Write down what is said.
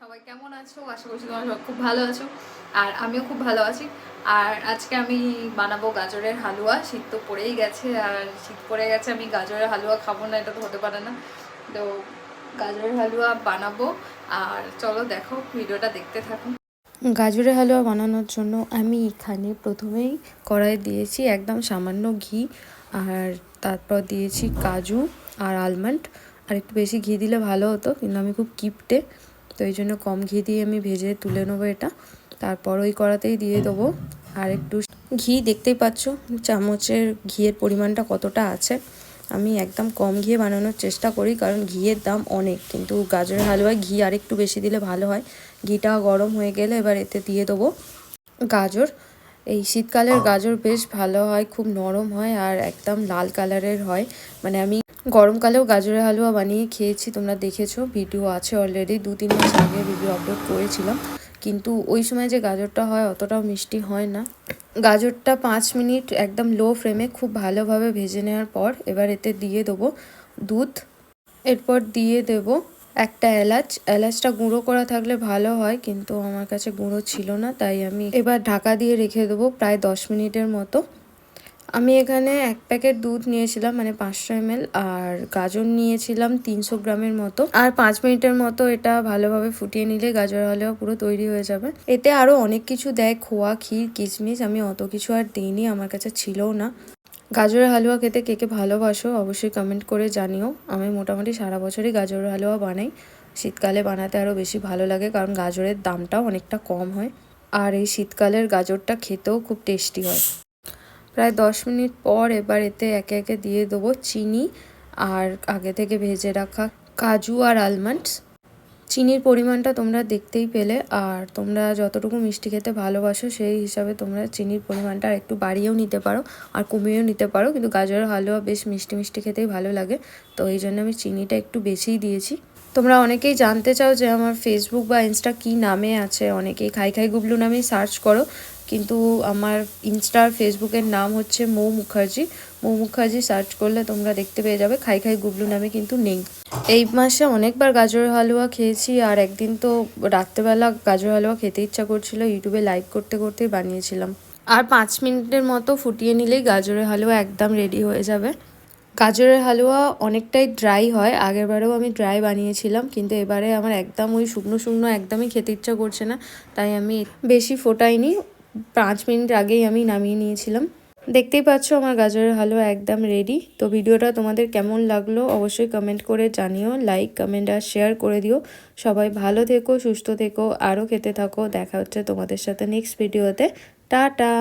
সবাই কেমন আছো? আশা করছি তোমরা সব খুব ভালো আছো। আর আমিও খুব ভালো আছি। আর আজকে আমি বানাবো গাজরের হালুয়া। শীত তো পড়েই গেছে, আর শীত পড়ে গেছে, আমি গাজরের হালুয়া খাব না, এটা তো হতে পারে না। তো গাজরের হালুয়া বানাবো। আর চলো দেখো, ভিডিওটা দেখতে থাকো। গাজরের হালুয়া বানানোর জন্য আমি এখানে প্রথমেই কড়াই দিয়েছি একদম সামান্য ঘি, আর তারপর দিয়েছি কাজু আর আলমন্ড আর একটু বেশি ঘি দিলে ভালো হতো, কিন্তু আমি খুব কিপটে, তো এই জন্য কম ঘি দিয়ে আমি ভেজে তুলে নেব এটা। তারপর ওই কড়াতেই দিয়ে দেবো আর একটু ঘি। দেখতেই পাচ্ছ চামচের ঘিয়ের পরিমাণটা কতটা আছে। আমি একদম কম ঘিয়ে বানানোর চেষ্টা করি, কারণ ঘিয়ের দাম অনেক, কিন্তু গাজরের হালুয়ায় ঘি আর একটু বেশি দিলে ভালো হয়। ঘিটা গরম হয়ে গেলে এবার এতে দিয়ে দেবো গাজর। এই শীতকালের গাজর বেশ ভালো হয়, খুব নরম হয় আর একদম লাল কালারের হয়। মানে আমি গরমকালেও গাজরের হালুয়া বানিয়ে খেয়েছি, তোমরা দেখেছ, ভিডিও আছে অলরেডি দু তিন মাস আগে ভিডিও আপলোড করেছিলাম। কিন্তু ওই সময় যে গাজরটা হয়, অতটাও মিষ্টি হয় না। গাজরটা পাঁচ মিনিট একদম লো ফ্লেমে খুব ভালোভাবে ভেজে নেওয়ার পর এবার এতে দিয়ে দেবো দুধ। এরপর দিয়ে দেব একটা এলাচ। এলাচটা গুঁড়ো করা থাকলে ভালো হয়, কিন্তু আমার কাছে গুঁড়ো ছিল না, তাই আমি এবার ঢাকা দিয়ে রেখে দেবো প্রায় দশ মিনিটের মতো। আমি এখানে এক প্যাকেট দুধ নিয়েছিলাম মানে পাঁচশো এমএল, আর গাজর নিয়েছিলাম তিনশো গ্রামের মতো। আর পাঁচ মিনিটের মতো এটা ভালোভাবে ফুটিয়ে নিলে গাজর হালুয়া পুরো তৈরি হয়ে যাবে। এতে আরও অনেক কিছু দেয়, খোয়া, ক্ষীর, কিশমিশ, আমি অত কিছু আর দিইনি, আমার কাছে ছিলও না। গাজরের হালুয়া খেতে কে কে ভালোবাসো অবশ্যই কমেন্ট করে জানিও। আমি মোটামুটি সারা বছরই গাজরের হালুয়া বানাই। শীতকালে বানাতে আরও বেশি ভালো লাগে, কারণ গাজরের দামটাও অনেকটা কম হয়। আর এই শীতকালের গাজরটা খেতেও খুব টেস্টি হয়। প্রায় দশ মিনিট পর এবার এতে একে একে দিয়ে দেবো চিনি আর আগে থেকে ভেজে রাখা কাজু আর আলমন্ডস চিনির পরিমাণটা তোমরা দেখতেই পেলে আর তোমরা যতটুকু মিষ্টি খেতে ভালোবাসো সেই হিসাবে তোমরা চিনির পরিমাণটা আর একটু বাড়িয়েও নিতে পারো আর কমিয়েও নিতে পারো। কিন্তু গাজরের হালুয়া বেশ মিষ্টি মিষ্টি খেতেই ভালো লাগে। তো এই জন্য আমি চিনিটা একটু বেশিই দিয়েছি। তোমরা অনেকেই জানতে চাও যে আমার ফেসবুক বা ইনস্টা কী নামে আছে? অনেকেই খাই খাই গুবলু নামেই সার্চ করো। কিন্তু আমার ইনস্টা আর ফেসবুকের নাম হচ্ছে মৌ মুখার্জি। মৌ মুখার্জি সার্চ করলে তোমরা দেখতে পেয়ে যাবে খাই খাই গুবলু নামে কিন্তু নেই। এই মাসে অনেকবার গাজরের হালুয়া খেয়েছি আর একদিন তো রাত্রেবেলা গাজর হালুয়া খেতে ইচ্ছা করছিল ইউটিউবে লাইভ করতে করতেই বানিয়েছিলাম। আর পাঁচ মিনিটের মতো ফুটিয়ে নিলেই গাজরের হালুয়া একদম রেডি হয়ে যাবে। গাজরের হালুয়া অনেকটাই ড্রাই হয় আগেরবারেও আমি ড্রাই বানিয়েছিলাম, কিন্তু এবারে আমার একদম ওই শুকনো শুকনো একদমই খেতে ইচ্ছা করছে না, তাই আমি বেশি ফোটাইনি। পাঁচ মিনিট আগেই আমি নামিয়ে নিয়েছিলাম। দেখতেই পাচ্ছ আমার গাজরের হালুয়া একদম রেডি তো ভিডিওটা তোমাদের কেমন লাগল অবশ্যই কমেন্ট করে জানিও লাইক কমেন্ট আর শেয়ার করে দিও। সবাই ভালো থেকো, সুস্থ থেকো আরও খেতে থাকো। দেখা হচ্ছে তোমাদের সাথে নেক্সট ভিডিওতে টাটা!